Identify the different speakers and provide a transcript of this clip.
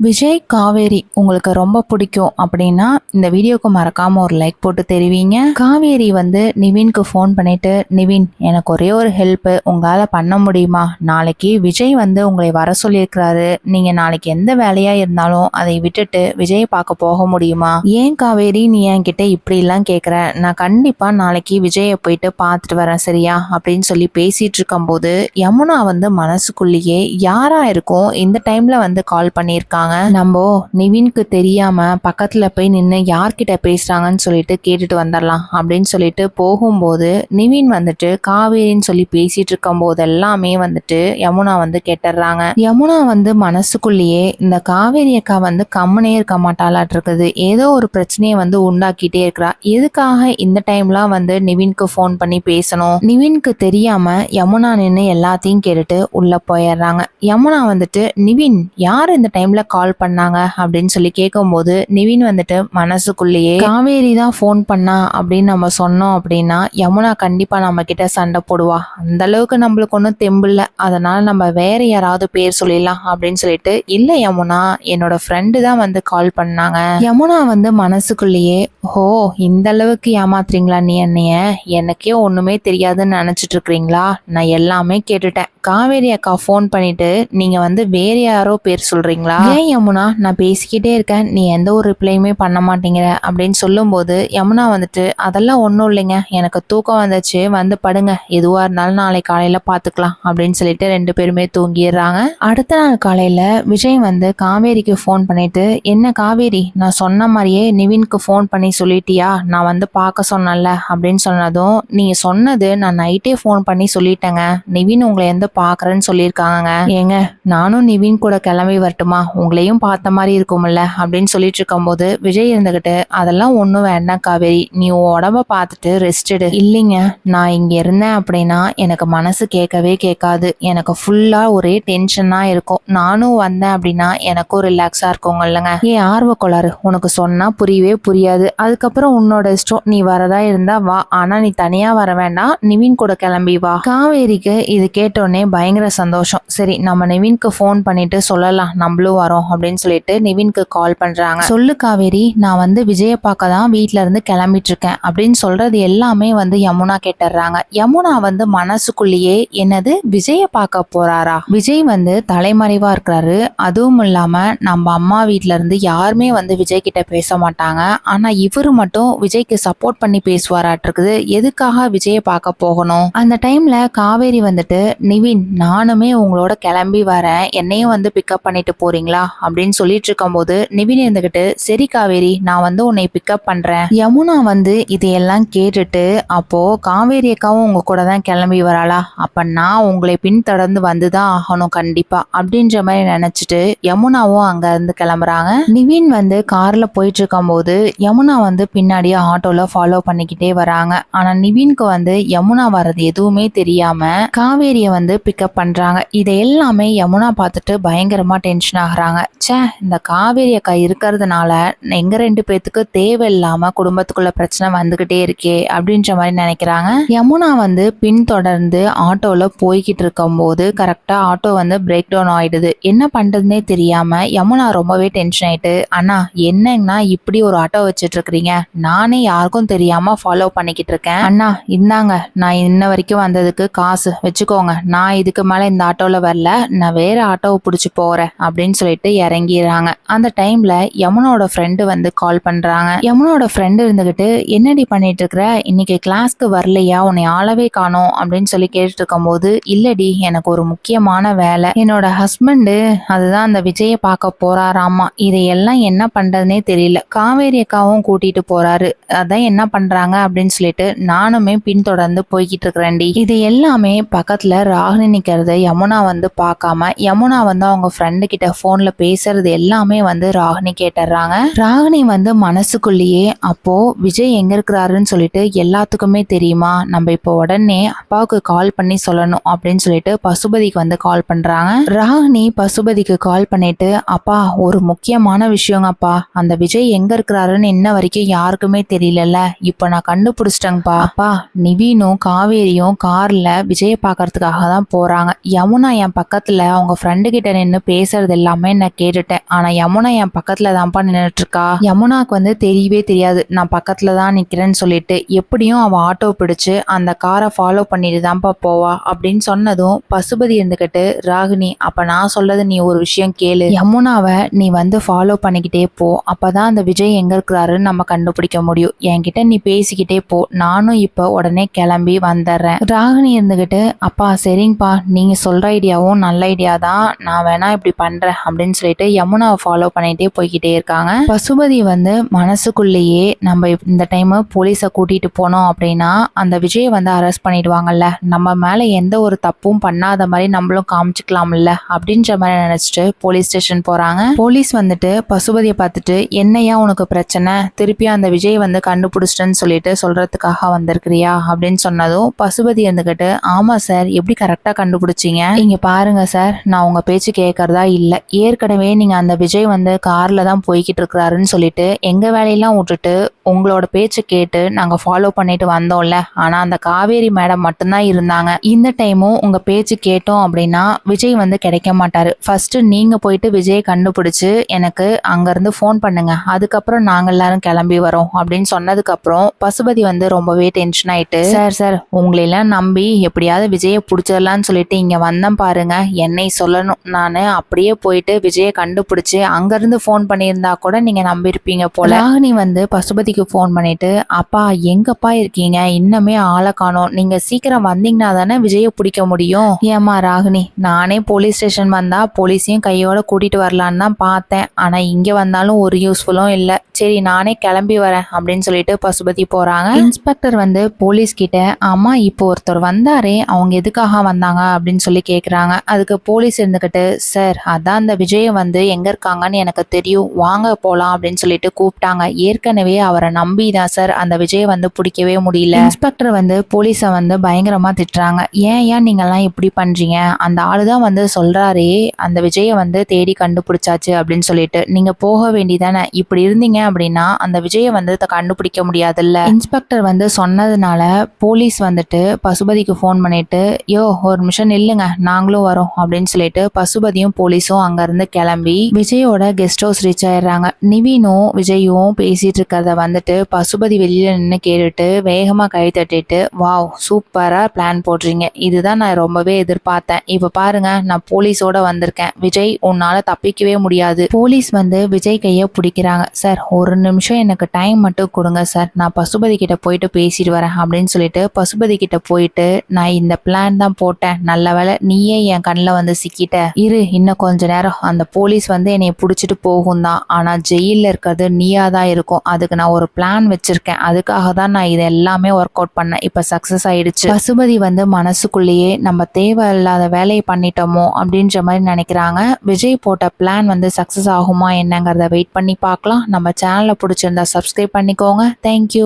Speaker 1: விஜய் காவேரி உங்களுக்கு ரொம்ப பிடிக்கும் அப்படின்னா இந்த வீடியோக்கு மறக்காம ஒரு லைக் போட்டு தெரிவிங்க. காவேரி வந்து நிவின்க்கு ஃபோன் பண்ணிட்டு நிவின் எனக்கு ஒரே ஒரு ஹெல்ப்பு உங்களால் பண்ண முடியுமா? நாளைக்கு விஜய் வந்து உங்களை வர சொல்லியிருக்கிறாரு. நீங்க நாளைக்கு எந்த வேலையா இருந்தாலும் அதை விட்டுட்டு விஜய் பார்க்க போக முடியுமா? ஏன் காவேரி நீ என்கிட்ட இப்படி எல்லாம் கேக்குற? நான் கண்டிப்பா நாளைக்கு விஜயை போயிட்டு பார்த்துட்டு வரேன் சரியா? அப்படின்னு சொல்லி பேசிட்டு இருக்கும்போது யமுனா வந்து மனசுக்குள்ளேயே யாரா இருக்கும்? இந்த டைம்ல வந்து கால் பண்ணியிருக்காங்க. நம்ம நிவின்க்கு தெரியாம பக்கத்துல போய் நின்று யார்கிட்ட பேசுறாங்கன்னு சொல்லிட்டு கேட்டுட்டு வந்துடலாம் அப்படின்னு சொல்லிட்டு போகும்போது நிவின் வந்துட்டு காவேரின்னு சொல்லி பேசிட்டு இருக்கும் போது எல்லாமே வந்துட்டு யமுனா வந்து கேட்டுடுறாங்க யமுனா வந்து மனசுக்குள்ளேயே இந்த காவேரி அக்கா வந்து கம்முனே இருக்க மாட்டாளாட்டு இருக்குது. ஏதோ ஒரு பிரச்சனையை வந்து உண்டாக்கிட்டே இருக்கிறா. எதுக்காக இந்த டைம்லாம் வந்து நிவின்க்கு ஃபோன் பண்ணி பேசணும்? நிவின்க்கு தெரியாம யமுனா நின்று எல்லாத்தையும் கேட்டுட்டு உள்ள போயிடுறாங்க. யமுனா வந்துட்டு நிவின் யார் இந்த டைம்ல கால் பண்ணாங்க அப்படின்னு சொல்லி கேட்கும்போது நிவின் வந்துட்டு மனசுக்குள்ளேயே காவேரி தான் ஃபோன் பண்ணா அப்படின்னு நம்ம சொன்னோம் அப்படின்னா யமுனா கண்டிப்பா நம்ம கிட்ட சண்டை போடுவா. அந்த அளவுக்கு நம்மளுக்கு ஒன்றும் தெம்பில்ல அதனால நம்ம வேற யாராவது பேர் சொல்லிடலாம் அப்படின்னு சொல்லிட்டு இல்லை யமுனா என்னோட ஃப்ரெண்டு தான் வந்து கால் பண்ணாங்க. யமுனா வந்து மனசுக்குள்ளேயே ஓ இந்த அளவுக்கு ஏமாத்துறீங்களா நீ என்னைய? எனக்கே ஒண்ணுமே தெரியாதுன்னு நினைச்சிட்டு இருக்கிறீங்களா? நான் எல்லாமே கேட்டுட்டேன். காவேரி அக்கா ஃபோன் பண்ணிட்டு நீங்க வந்து வேற யாரோ பேர் சொல்றீங்களா? ஏன் யமுனா நான் பேசிக்கிட்டே இருக்கேன். நீ எந்த ஒரு ரிப்ளையுமே பண்ண மாட்டேங்கிற அப்படின்னு சொல்லும்போது யமுனா வந்துட்டு அதெல்லாம் ஒன்றும் இல்லைங்க. எனக்கு தூக்கம் வந்துச்சு. வந்து படுங்க. எதுவாக இருந்தாலும் நாளை காலையில் பார்த்துக்கலாம் அப்படின்னு சொல்லிட்டு ரெண்டு பேருமே தூங்கிடுறாங்க. அடுத்த நாள் காலையில் விஜய் வந்து காவேரிக்கு ஃபோன் பண்ணிட்டு என்ன காவேரி நான் சொன்ன மாதிரியே நிவின்க்கு ஃபோன் பண்ணி சொல்லிட்டியா? நான் வந்து பார்க்க சொன்னேன்ல. அப்படின்னு சொன்னதும் நீங்கள் சொன்னது நான் நைட்டே ஃபோன் பண்ணி சொல்லிட்டேங்க. நிவின் உங்களை எந்த பார்க்குறேன்னு சொல்லியிருக்காங்க ஏங்க நானும் நிவின் கூட கிளம்பி வரட்டுமா? அவங்களையும் பார்த்த மாதிரி இருக்கும்ல அப்படின்னு சொல்லிட்டு இருக்கும்போது விஜய் இருந்துகிட்டு அதெல்லாம் ஒன்றும் வேண்டாம் காவேரி நீ உடம்ப பார்த்துட்டு ரெஸ்ட் எடு. இல்லைங்க நான் இங்கே இருந்தேன் அப்படின்னா எனக்கு மனசு கேட்கவே கேட்காது. எனக்கு ஃபுல்லாக ஒரே டென்ஷனாக இருக்கும். நானும் வந்தேன் அப்படின்னா எனக்கும் ரிலாக்ஸாக இருக்கும் இல்லைங்க. ஏ ஆர்வ கோளாறு? உனக்கு சொன்னால் புரியவே புரியாது. அதுக்கப்புறம் உன்னோட இஷ்டம் நீ வரதா இருந்தா வா. ஆனால் நீ தனியாக வர வேண்டாம். நிவின் கூட கிளம்பி வா. காவேரிக்கு இது கேட்டோடனே பயங்கர சந்தோஷம். சரி நம்ம நிவின்க்கு ஃபோன் பண்ணிட்டு சொல்லலாம். நம்மளும் வரோம். அப்படின்னு சொல்லிட்டு நிவின்க்கு கால் பண்றாங்க. சொல்லு காவேரி நான் வந்து விஜய பார்க்க தான் வீட்ல இருந்து கிளம்பிட்டு இருக்கேன். அப்படின்னு சொல்றது எல்லாமே வந்து யமுனா கேட்டுறாங்க யமுனா வந்து மனசுக்குள்ளேயே என்னது? விஜய பார்க்க போறாரா? விஜய் வந்து தலைமறைவா இருக்கிறாரு. அதுவும் இல்லாம நம்ம அம்மா வீட்ல இருந்து யாருமே வந்து விஜய் கிட்ட பேச மாட்டாங்க. ஆனா இவரு மட்டும் விஜய்க்கு சப்போர்ட் பண்ணி பேசுவாராட்டிருக்குது. எதுக்காக விஜய பார்க்க போகணும்? அந்த டைம்ல காவேரி வந்துட்டு நிவின் நானுமே உங்களோட கிளம்பி வரேன். என்னையும் வந்து பிக்கப் பண்ணிட்டு போறீங்களா? அப்படின்னு சொல்லிட்டு இருக்கும்போது நிவின் இருந்துகிட்டு சரி காவேரி நான் வந்து உன்னை பிக்கப் பண்றேன். யமுனா வந்து இதையெல்லாம் கேட்டுட்டு அப்போ காவேரி அக்காவும் உங்க கூட தான் கிளம்பி வராளா? அப்ப நான் உங்களை பின்தொடர்ந்து வந்துதான் ஆகணும் கண்டிப்பா. அப்படின்ற மாதிரி நினைச்சிட்டு யமுனாவும் அங்க இருந்து கிளம்புறாங்க. நிவின் வந்து கார்ல போயிட்டு இருக்கும்போது யமுனா வந்து பின்னாடியே ஆட்டோல ஃபாலோ பண்ணிக்கிட்டே வராங்க. ஆனா நிவின்க்கு வந்து யமுனா வர்றது எதுவுமே தெரியாம காவேரிய வந்து பிக்கப் பண்றாங்க. இதை எல்லாமே யமுனா பார்த்துட்டு பயங்கரமா டென்ஷன் ஆகுறாங்க. ச்சே இந்த காவேரி அக்கா இருக்கிறதுனால எங்க ரெண்டு பேர்த்துக்கு தேவையில்லாம குடும்பத்துக்குள்ள பிரச்சனை வந்துகிட்டே இருக்கே அப்படின்ற மாதிரி நினைக்கிறாங்க. யமுனா வந்து பின்தொடர்ந்து ஆட்டோல போய்கிட்டு இருக்கும்போது கரெக்டா ஆட்டோ வந்து பிரேக் டவுன் ஆயிடுது. என்ன பண்ணுறதுனே தெரியாம யமுனா ரொம்பவே டென்ஷன் ஆயிட்டு அண்ணா என்னங்கண்ணா இப்படி ஒரு ஆட்டோ வச்சுட்டு இருக்கிறீங்க நானே யாருக்கும் தெரியாம ஃபாலோ பண்ணிக்கிட்டு இருக்கேன். அண்ணா இந்தாங்க நான் இன்ன வரைக்கும் வந்ததுக்கு காசு வச்சுக்கோங்க. நான் இதுக்கு மேல இந்த ஆட்டோல வரல. நான் வேற ஆட்டோவை பிடிச்சி போறேன். அப்படின்னு சொல்லிட்டு இறங்கிடுறாங்க. அந்த டைம்ல யமுனோட ஃப்ரெண்டு வந்து கால் பண்றாங்க. யமுனோட ஃப்ரெண்டு இருந்துகிட்டு என்னடி பண்ணிட்டு இருக்கிற இன்னைக்கு கிளாஸ்க்கு வரலையா? உன்னை ஆளவே காணோம். அப்படின்னு சொல்லி கேட்டுட்டு இருக்கும்போது இல்லடி எனக்கு ஒரு முக்கியமான வேலை. என்னோட ஹஸ்பண்டு அதுதான் அந்த விஜயை பார்க்க போறாராமா. இதையெல்லாம் என்ன பண்றதுனே தெரியல. காவேரி அக்காவும் கூட்டிட்டு போறாரு. அதான் என்ன பண்றாங்க? அப்படின்னு சொல்லிட்டு நானுமே பின்தொடர்ந்து போய்கிட்டு இருக்கிறேன்டி இது எல்லாமே பக்கத்துல ராகினி நிக்கிறத யமுனா வந்து பார்க்காம யமுனா வந்து அவங்க ஃப்ரெண்டு கிட்ட போன்ல பேசுறது எல்லாமே வந்து ராகினி கேட்டுறாங்க. ராகினி வந்து மனசுக்குள்ளேயே அப்போ விஜய் எங்க இருக்கிறாருன்னு சொல்லிட்டு எல்லாத்துக்குமே தெரியுமா? நம்ம இப்போ உடனே அப்பாவுக்கு கால் பண்ணி சொல்லணும் அப்படின்னு சொல்லிட்டு பசுபதிக்கு வந்து கால் பண்றாங்க. ராகினி பசுபதிக்கு கால் பண்ணிட்டு அப்பா ஒரு முக்கியமான விஷயங்கப்பா அந்த விஜய் எங்க இருக்கிறாருன்னு இன்ன வரைக்கும் யாருக்குமே தெரியலல்ல. இப்போ நான் கண்டுபிடிச்சிட்டேங்கப்பா. அப்பா நிவீனும் காவேரியும் கார்ல விஜய பார்க்கறதுக்காக தான் போறாங்க. யமுனா என் பக்கத்துல அவங்க ஃப்ரெண்டு கிட்ட நின்று பேசுறது எல்லாமே நான் கேட்டுட்டேன். ஆனா யமுனா என் பக்கத்துல தான்ப்பா நின்றுட்டு இருக்கா யமுனாக்கு வந்து தெரியவே தெரியாது. நான் பக்கத்துல தான் நிக்கிறேன்னு சொல்லிட்டு எப்படியும் அவள் ஆட்டோ பிடிச்சு அந்த காரை ஃபாலோ பண்ணிட்டு தான்ப்பா போவா அப்படின்னு சொன்னதும் பசுபதி இருந்துகிட்டு ராகினி அப்ப நான் சொல்லது நீ ஒரு விஷயம் கேளு. யமுனாவை நீ வந்து ஃபாலோ பண்ணிக்கிட்டே போ. அப்பதான் அந்த விஜய் எங்க இருக்கிறாருன்னு நம்ம கண்டுபிடிக்க முடியும். என்கிட்ட நீ பேசிக்கிட்டே போ. நானும் இப்ப உடனே கிளம்பி வந்துடுறேன். ராகினி இருந்துகிட்டு அப்பா சரிங்கப்பா. நீங்க சொல்ற ஐடியாவும் நல்ல ஐடியா தான். நான் வேணா இப்படி பண்றேன். அப்படின்னு சொல்லிட்டு யமுனாவை ஃபாலோ பண்ணிட்டே போய்கிட்டே இருக்காங்க. பசுபதி வந்து மனசுக்குள்ளேயே நம்ம இந்த டைம் போலீஸை கூட்டிட்டு போனோம் அப்படின்னா அந்த விஜயை வந்து அரெஸ்ட் பண்ணிடுவாங்கல்ல. நம்ம மேல எந்த ஒரு தப்பும் பண்ணாத மாதிரி நம்மளும் காமிச்சுக்கலாம்ல அப்படின்ற மாதிரி நினைச்சிட்டு போலீஸ் ஸ்டேஷன் போறாங்க. போலீஸ் வந்துட்டு பசுபதியை பார்த்துட்டு என்னையா உனக்கு பிரச்சனை? திருப்பி அந்த விஜய் வந்து கண்டுபிடிச்சிட்டேன்னு சொல்லிட்டு சொல்றதுக்காக வந்திருக்கிறியா? அப்படின்னு சொன்னதும் பசுபதி இருந்துகிட்டு ஆமா சார் எப்படி கரெக்டா கண்டுபிடிச்சிங்க? இங்க பாருங்க சார் நான் உங்க பேச்சு கேட்கறதா இல்ல. ஏற்கனவே நீங்க அந்த விஜய் வந்து காரில் தான் போய்கிட்டு இருக்கிறாருன்னு சொல்லிட்டு எங்கள் வேலையெல்லாம் விட்டுட்டு உங்களோட பேச்சு கேட்டு நாங்கள் ஃபாலோ பண்ணிட்டு வந்தோம்ல. ஆனால் அந்த காவேரி மேடம் மட்டும்தான் இருந்தாங்க. இந்த டைமும் உங்கள் பேச்சு கேட்டோம் அப்படின்னா விஜய் வந்து கிடைக்க மாட்டார். ஃபர்ஸ்ட் நீங்கள் போயிட்டு விஜயை கண்டுபிடிச்சி எனக்கு அங்கேருந்து ஃபோன் பண்ணுங்க. அதுக்கப்புறம் நாங்கள் எல்லாரும் கிளம்பி வரோம் அப்படின்னு சொன்னதுக்கப்புறம் பசுபதி வந்து ரொம்பவே டென்ஷன் ஆயிட்டு சார் சார் உங்களையெல்லாம் நம்பி எப்படியாவது விஜயை பிடிச்சிடலான்னு சொல்லிட்டு இங்கே வந்தேன் பாருங்க. என்னை சொல்லணும். நான் அப்படியே போயிட்டு விஜய் கண்டுபிடிச்சு கண்டுபிடிச்சி அங்கேருந்து ஃபோன் பண்ணியிருந்தா கூட நீங்கள் நம்பியிருப்பீங்க போல. ராகினி வந்து பசுபதிக்கு ஃபோன் பண்ணிட்டு அப்பா எங்கப்பா இருக்கீங்க? இன்னுமே ஆளை காணும். நீங்கள் சீக்கிரம் வந்தீங்கன்னா தானே விஜயை பிடிக்க முடியும்? ஏமா ராகினி நானே போலீஸ் ஸ்டேஷன் வந்தா போலீஸையும் கையோட கூட்டிட்டு வரலான்னு தான் பார்த்தேன். ஆனா இங்க வந்தாலும் ஒரு யூஸ்ஃபுல்லும் இல்லை. சரி நானே கிளம்பி வரேன் அப்படின்னு சொல்லிட்டு பசுபதி போறாங்க. இன்ஸ்பெக்டர் வந்து போலீஸ் கிட்ட அம்மா இப்போ ஒருத்தர் வந்தாரே அவங்க எதுக்காக வந்தாங்க? அப்படின்னு சொல்லி கேக்குறாங்க. அதுக்கு போலீஸ் இருந்துகிட்டு சார் அதான் அந்த விஜய் வந்து எங்கே இருக்காங்கன்னு எனக்கு தெரியும். வாங்க போகலாம் அப்படின்னு சொல்லிட்டு கூப்பிட்டாங்க. ஏற்கனவே அவரை நம்பி தான் சார். அந்த விஜயை வந்து பிடிக்கவே முடியல. இன்ஸ்பெக்டர் வந்து போலீஸை வந்து பயங்கரமாக திட்டுறாங்க. ஏன் ஏன் நீங்கள்லாம் இப்படி பண்ணுறீங்க அந்த ஆளு தான் வந்து சொல்கிறாரே அந்த விஜயை வந்து தேடி கண்டுபிடிச்சாச்சு அப்படின்னு சொல்லிட்டு. நீங்கள் போக வேண்டிதானே இப்படி இருந்தீங்க அப்படின்னா அந்த விஜயை வந்து த- கண்டுபிடிக்க முடியாதுல்ல. இன்ஸ்பெக்டர் வந்து சொன்னதுனால போலீஸ் வந்துட்டு பசுபதிக்கு ஃபோன் பண்ணிட்டு யோ ஒரு நிமிஷம் இல்லைங்க நாங்களும் வரோம். அப்படின்னு சொல்லிட்டு பசுபதியும் போலீஸும் அங்கேருந்து கிளம்பி விஜயோட கெஸ்ட் ஹவுஸ் ரீச் ஆயிடுறாங்க. நிவினும் விஜயும் பேசிட்டு இருக்கிறத வந்துட்டு பசுபதி வெளியில நின்று கேட்டுட்டு வேகமா கை தட்டிட்டு வாவ் சூப்பரா பிளான் போடுறீங்க. இதுதான் நான் ரொம்பவே எதிர்பார்த்தேன். இப்ப பாருங்க நான் போலீஸோட வந்திருக்கேன். விஜய் உன்னால தப்பிக்கவே முடியாது. போலீஸ் வந்து விஜய் கைய பிடிக்கிறாங்க. சார் ஒரு நிமிஷம் எனக்கு டைம் மட்டும் கொடுங்க சார். நான் பசுபதி கிட்ட போயிட்டு பேசிட்டு வரேன் அப்படின்னு சொல்லிட்டு பசுபதி கிட்ட போயிட்டு நான் இந்த பிளான் தான் போட்டேன். நல்ல வேளை நீயே என் கண்ணில் வந்து சிக்கிட்ட. இரு இன்னும் கொஞ்ச நேரம். அந்த போலீஸ் வந்து என்னை பிடிச்சிட்டு போகும் தான். ஆனால் ஜெயிலில் இருக்கிறது நீயா தான் இருக்கும். அதுக்கு நான் ஒரு பிளான் வச்சிருக்கேன். அதுக்காக தான் நான் இது எல்லாமே ஒர்க் அவுட் பண்ணேன். இப்போ சக்ஸஸ் ஆயிடுச்சு. பசுபதி வந்து மனசுக்குள்ளேயே நம்ம தேவையில்லாத வேலையை பண்ணிட்டோமோ? அப்படின்ற மாதிரி நினைக்கிறாங்க. விஜய் போட்ட பிளான் வந்து சக்ஸஸ் ஆகுமா என்னங்கிறத வெயிட் பண்ணி பார்க்கலாம். நம்ம சேனலை பிடிச்சிருந்தா சப்ஸ்கிரைப் பண்ணிக்கோங்க. தேங்க்யூ